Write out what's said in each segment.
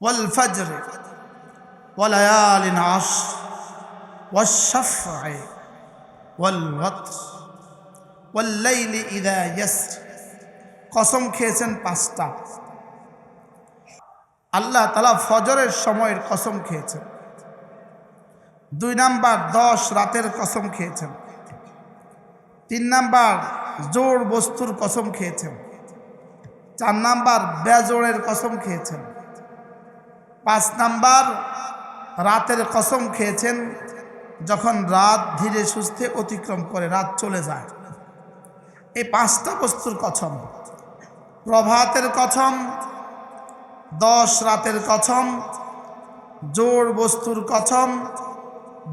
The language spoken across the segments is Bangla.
والفجر وليال عشر والشفع والوتر والليل إذا يسر কসম খেয়েছেন পাঁচটা আল্লাহ তালা ফজরের সময়ের কসম খেয়েছেন দুই নাম্বার দশ রাতের কসম খেয়েছেন তিন নাম্বার জোর বস্তুর কসম খেয়েছেন চার নাম্বার বেজোড়ের কসম খেয়েছেন পাঁচ নাম্বার, রাতের কসম খেয়েছেন যখন রাত ধীরে সুস্থে অতিক্রম করে রাত চলে যায়। এই পাঁচটা বস্তুর কসম প্রভাতের কথম দশ রাতের কসম জোর বস্তুর কসম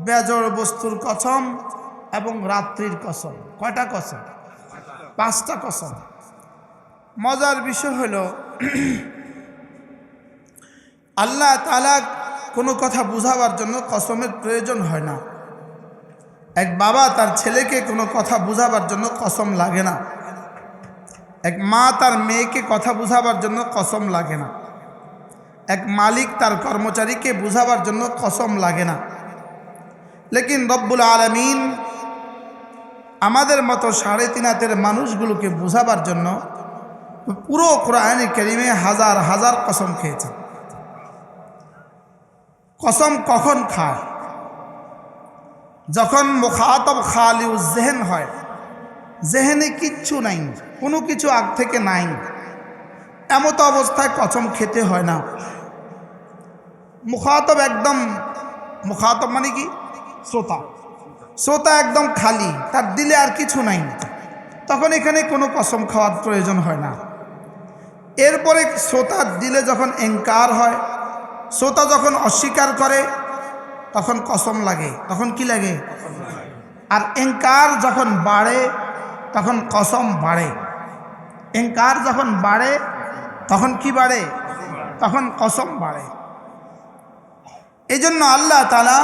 বেজোড় বস্তুর কসম এবং রাত্রির কসম কয়টা কসম পাঁচটা কসম মজার বিষয় হলো আল্লাহ তালা কোনো কথা বুঝাবার জন্য কসমের প্রয়োজন হয় না। এক বাবা তার ছেলেকে কোনো কথা বুঝাবার জন্য কসম লাগে না। এক মা তার মেয়েকে কথা বুঝাবার জন্য কসম লাগে না। এক মালিক তার কর্মচারীকে বুঝাবার জন্য কসম লাগে না। লেকিন রব্বুল আলমিন আমাদের মতো সাড়ে তিন হাতের মানুষগুলোকে বুঝাবার জন্য পুরো কোরআন কেরিমে হাজার হাজার কসম খেয়েছে কসম কখন খায়? যখন মুখাতব খালি জেহেন হয়, জেহেনে কিচ্ছু নাই, কোনো কিছু আগ থেকে নাই। এমতো অবস্থায় কসম খেতে হয় না। মুখাতব একদম, মুখাতব মানে কি? শ্রোতা। শ্রোতা একদম খালি, তার দিলে আর কিছু নাই। তখন এখানে কোনো কসম খাওয়ার প্রয়োজন হয় না। এরপরে শ্রোতার দিলে যখন এঙ্কার হয় শ্রোতা যখন অস্বীকার করে, তখন কসম লাগে। তখন কি লাগে? আর এঙ্কার যখন বাড়ে, তখন কসম বাড়ে। এঙ্কার যখন বাড়ে, তখন কি বাড়ে? তখন কসম বাড়ে। এই জন্য আল্লাহ তালা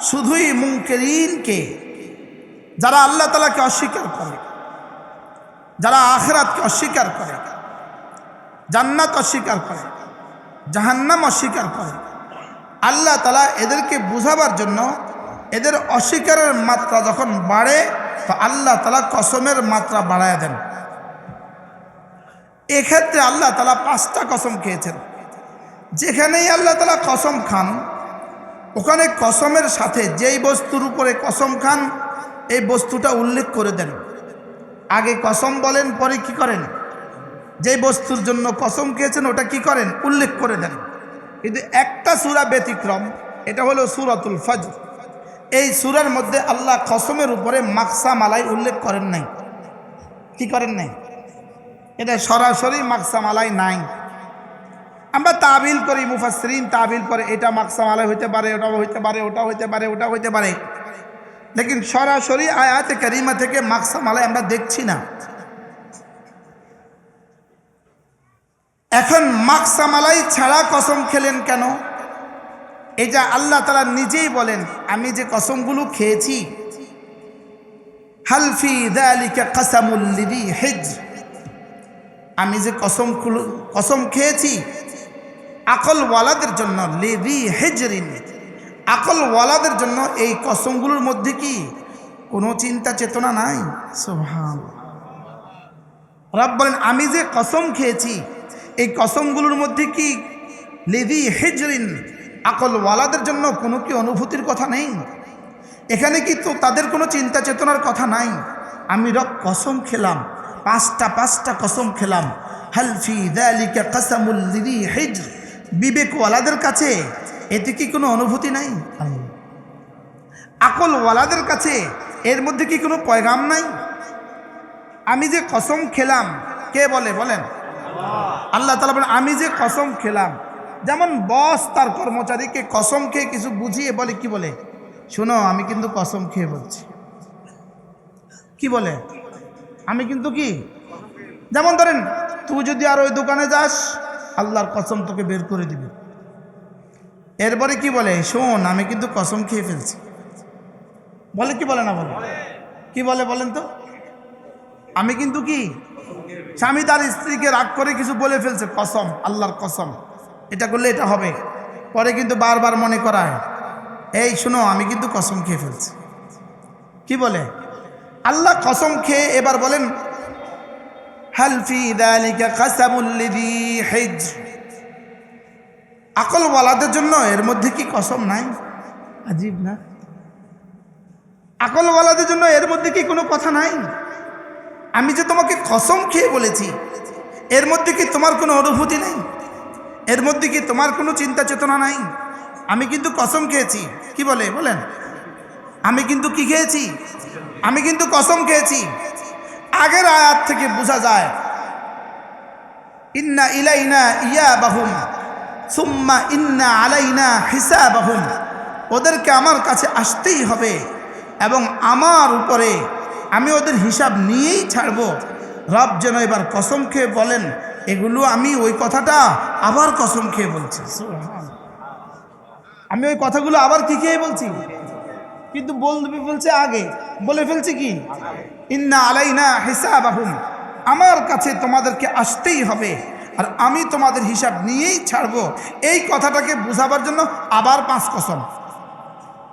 শুধুই মুঙ্কেরিনকে যারা আল্লাহ তালাকে অস্বীকার করে, যারা আখরাতকে অস্বীকার করে, জান্নাত অস্বীকার করে জাহান্নাম অস্বীকার করে। আল্লাহ তালা এদেরকে বুঝাবার জন্য এদের অস্বীকারের মাত্রা যখন বাড়ে, তো আল্লাহ তালা কসমের মাত্রা বাড়ায় দেন। এক্ষেত্রে আল্লাহ তালা পাঁচটা কসম খেয়েছেন। যেখানেই আল্লাহ তালা কসম খান, ওখানে কসমের সাথে যেই বস্তুর উপরে কসম খান, এই বস্তুটা উল্লেখ করে দেন। আগে কসম বলেন, পরে কি করেন? যে বস্তুর জন্য কসম খেয়েছেন, ওটা কি করেন? উল্লেখ করে দেন। কিন্তু একটা সুরা ব্যতিক্রম, এটা হলো সুরাতুল ফজর। এই সুরার মধ্যে আল্লাহ কসমের উপরে মাকসা মালাই উল্লেখ করেন নাই। কি করেন নাই? এটা সরাসরি মাকসা মালাই নাই। আমরা তাবিল করি মুফাসরিন তাবিল করে, এটা মাকসা মালাই হইতে পারে, ওটাও হইতে পারে ওটা হইতে পারে ওটা হইতে পারে। লেকিন সরাসরি আয়াতে কারিমা থেকে মাকসা মালাই আমরা দেখছি না। এখন মাকসা মালাই ছাড়া কসম খেলেন কেন? এই এটা আল্লাহ তালা নিজেই বলেন, আমি যে কসমগুলো খেয়েছি হালফি দালিকা কাসামুল্লিদি হেজ আমি যে কসম কসম খেয়েছি আকল ওয়ালাদের জন্য লিদি হেজরিন। আকল ওয়ালাদের জন্য এই কসমগুলোর মধ্যে কি কোনো চিন্তা চেতনা নাই? সোভান রব বলেন, আমি যে কসম খেয়েছি এই কসমগুলোর মধ্যে কি লেদি হেজরিন আকল ওয়ালাদের জন্য কোনো কি অনুভূতির কথা নেই? এখানে কি তো তাদের কোনো চিন্তা চেতনার কথা নাই। আমি রব কসম খেলাম, পাঁচটা পাঁচটা কসম খেলাম। হালফি দালিকা কাসামুল লিভি হেজ বিবেকওয়ালাদের কাছে এতে কি কোনো অনুভূতি নাই? আকলওয়ালাদের কাছে এর মধ্যে কি কোনো পয়গাম নাই? আমি যে কসম খেলাম, কে বলে বলেন? আল্লাহ তালা বলেন, আমি যে কসম খেলাম। যেমন বস তার কর্মচারীকে কসম খেয়ে কিছু বুঝিয়ে বলে, কি বলে? শোনো, আমি কিন্তু কসম খেয়ে বলছি। কি বলে? আমি কিন্তু কি? যেমন ধরেন, তুই যদি আর ওই দোকানে যাস, আল্লাহর কসম তোকে বের করে দিবে। এরপরে কি বলে? শোন, আমি কিন্তু কসম খেয়ে ফেলছি। বলে কি বলে না বলে? কি বলে বলেন তো? আমি কিন্তু কি স্বামী তার স্ত্রীকে রাগ করে কিছু বলে ফেলছে, কসম, আল্লাহর কসম। এটা করলে এটা হবে। পরে কিন্তু বারবার মনে করায়, এই শুনো, আমি কিন্তু কসম খেয়ে ফেলছি। কি বলে? আল্লাহ কসম খেয়ে এবার বলেন আকলওয়ালাদের জন্য এর মধ্যে কি কসম নাই? আজীব না? আকলওয়ালাদের জন্য এর মধ্যে কি কোনো কথা নাই? আমি যে তোমাকে কসম খেয়ে বলেছি, এর মধ্যে কি তোমার কোনো অনুভূতি নেই? এর মধ্যে কি তোমার কোনো চিন্তা চেতনা নাই? আমি কিন্তু কসম খেয়েছি। কি বলে? বলেন। আমি কিন্তু কি খেয়েছি? আমি কিন্তু কসম খেয়েছি। আগের আয়াত থেকে বোঝা যায়, ইন্না ইলাইনা ইয়া বাহুম সুম্মা ইন্না আলাইনা হিসা বাহুম ওদেরকে আমার কাছে আসতেই হবে এবং আমার উপরে আমি ওদের হিসাব নিয়েই ছাড়ব। রব যেন এবার কসম খেয়ে বলেন এগুলো আমি ওই কথাটা আবার কসম খেয়ে বলছি। আমি ওই কথাগুলো আবার কি খেয়ে বলছি? কিন্তু বলবে বলছে আগে। বলে ফেলছে কি? ইন্না আলাইনা হিসাব আমার কাছে তোমাদেরকে আসতেই হবে আর আমি তোমাদের হিসাব নিয়েই ছাড়বো। এই কথাটাকে বোঝাবার জন্য আবার পাঁচ কসম।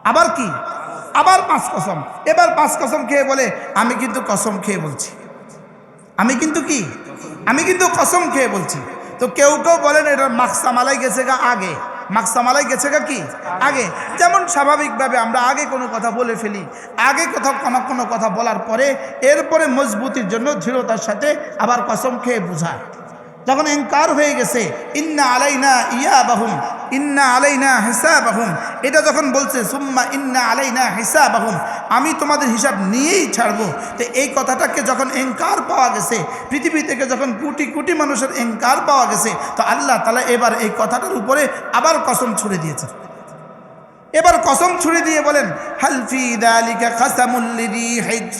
আবার কি? আবার পাঁচ কসম। এবার পাঁচ কসম খেয়ে বলে, আমি কিন্তু কসম খেয়ে বলছি। আমি কিন্তু কি? আমি কিন্তু কসম খেয়ে বলছি। তো কেউ কেউ বলেন, এটা মাকসামালাই গেছে গা আগে। মাকসামালাই গেছে গা কি? আগে। যেমন স্বাভাবিকভাবে আমরা আগে কোনো কথা বলে ফেলি, আগে কোথাও কোনো কোনো কথা বলার পরে এরপরে মজবুতির জন্য দৃঢ়তার সাথে আবার কসম খেয়ে বোঝায়। যখন এনকার হয়ে গেছে, ইন্না আলাইনা ইয়া বাহুম ইন্না আলাইনা হিসা বাহুম এটা যখন বলছে, সুম্মা ইন্না আলাইনা হিসা বাহুম আমি তোমাদের হিসাব নিয়েই ছাড়বো। তো এই কথাটাকে যখন এনকার পাওয়া গেছে, পৃথিবী থেকে যখন কোটি কোটি মানুষের এনকার পাওয়া গেছে, তো আল্লাহ তালা এবার এই কথাটার উপরে আবার কসম ছুড়ে দিয়েছে। এবার কসম ছুড়ে দিয়ে বলেন হালফি দালিকা খাসামুল্লিদি হেজ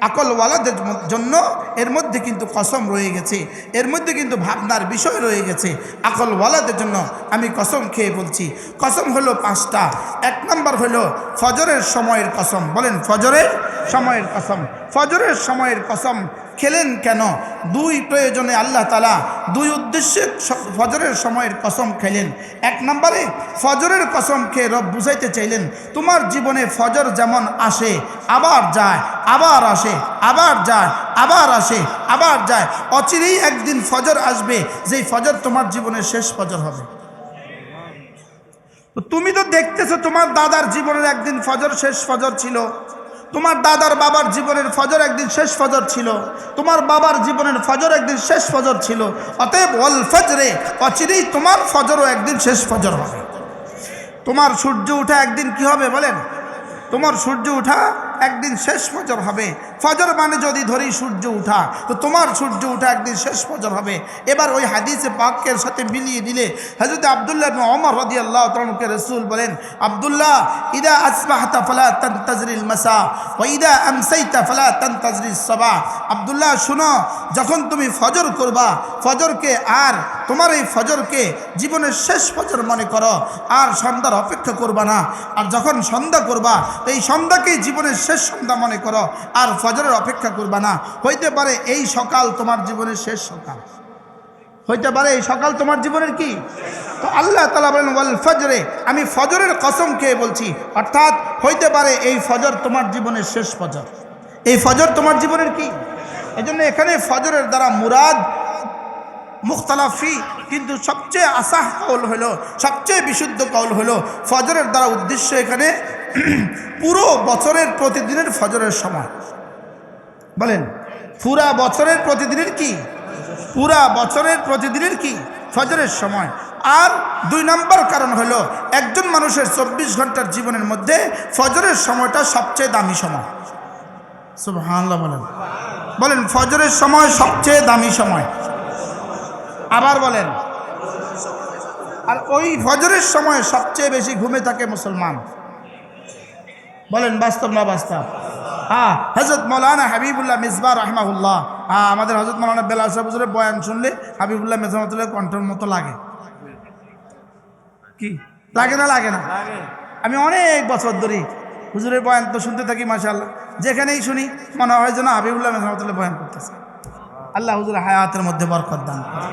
আকলওয়ালাদের জন্য এর মধ্যে কিন্তু কসম রয়ে গেছে। এর মধ্যে কিন্তু ভাবনার বিষয় রয়ে গেছে। আকলওয়ালাদের জন্য আমি কসম খেয়ে বলছি। কসম হলো পাঁচটা। এক নম্বর হলো ফজরের সময়ের কসম। বলেন, ফজরের সময়ের কসম। ফজরের সময়ের কসম খেলেন কেন? দুই প্রয়োজনে আল্লাহ তালা দুই উদ্দেশ্যে ফজরের সময়ের কসম খেলেন। এক নম্বরে, ফজরের কসম খেয়ে রব বুঝাইতে চাইলেন, তোমার জীবনে ফজর যেমন আসে, আবার যায়, আবার আসে, আবার যায়, আবার আসে, আবার যায়। অচিরেই একদিন ফজর আসবে, যেই ফজর তোমার জীবনের শেষ ফজর হবে। তুমি তো দেখতেছো তোমার দাদার জীবনের একদিন ফজর শেষ ফজর ছিল। তোমার দাদার বাবার জীবনের ফজর একদিন শেষ ফজর ছিল। তোমার বাবার জীবনের ফজর একদিন শেষ ফজর ছিল। অতএব অল ফজরে, অচিরেই তোমার ফজরও একদিন শেষ ফজর হবে। তোমার সূর্য উঠা একদিন কি হবে বলেন? তোমার সূর্য ওঠা একদিন শেষ ফজর হবে। ফজর মানে যদি ধরি সূর্য উঠা, তো তোমার সূর্য উঠা একদিন শেষ ফজর হবে। এবার ওই হাদিসে পাকের সাথে মিলিয়ে দিলে হজরত আবদুল্লাহ অমর রদি আল্লাহ তরণকে রসুল বলেন, আবদুল্লাহ, ইদা আসবাহতা ফালা তানতাজরিল মাসা ও ইদা আমসাইতা তন তানতাজরিল সবা আবদুল্লাহ, শুনো, যখন তুমি ফজর করবা, ফজরকে আর তোমার এই ফজরকে জীবনের শেষ ফজর মনে করো, আর সন্ধ্যার অপেক্ষা করবা না। আর যখন সন্ধ্যা করবা এই সন্ধ্যাকেই জীবনের শেষ সন্ধ্যা মনে করো, আর ফজরের অপেক্ষা করবা না। হইতে পারে এই সকাল তোমার জীবনের শেষ সকাল। হইতে পারে এই সকাল তোমার জীবনের কি? তো আল্লাহ তালা বলেন, ওয়াল ফজরে। আমি ফজরের কসম খেয়ে বলছি, অর্থাৎ হইতে পারে এই ফজর তোমার জীবনের শেষ ফজর। এই ফজর তোমার জীবনের কি? এজন্য এখানে ফজরের দ্বারা মুরাদ মুখতালাফি কিন্তু সবচেয়ে আসাহ কৌল হলো, সবচেয়ে বিশুদ্ধ কৌল হলো ফজরের দ্বারা উদ্দেশ্য এখানে পুরো বছরের প্রতিদিনের ফজরের সময়। বলেন, পুরা বছরের প্রতিদিনের কি? পুরা বছরের প্রতিদিনের কি? ফজরের সময়। আর দুই নম্বর কারণ হলো, একজন মানুষের চব্বিশ ঘণ্টার জীবনের মধ্যে ফজরের সময়টা সবচেয়ে দামি সময়। সুবহানাল্লাহ বলেন। বলেন, ফজরের সময় সবচেয়ে দামি সময়। আবার বলেন আর ওই ফজরের সময় সবচেয়ে বেশি ঘুমে থাকে মুসলমান? বলেন বাস্তব না বাস্তব? হ্যাঁ হজরত মৌলানা হাবিবুল্লাহ মিসবা রহমাউল্লাহ হ্যাঁ আমাদের হজরত মৌলানা বেলাল সাহেব হুজুরের বয়ান শুনলে হাবিবুল্লাহ মেজমাতুল্লাহ কণ্ঠের মতো লাগে। কি? লাগে না লাগে না? আমি অনেক বছর ধরে হুজুরের বয়ান তো শুনতে থাকি মাশাল্লাহ যেখানেই শুনি মনে হয় যেন হাবিবুল্লাহ মেজমাতুল্লাহ বয়ান করতেছে। আল্লাহ হুজুর হায়াতের মধ্যে বরকত দান করে।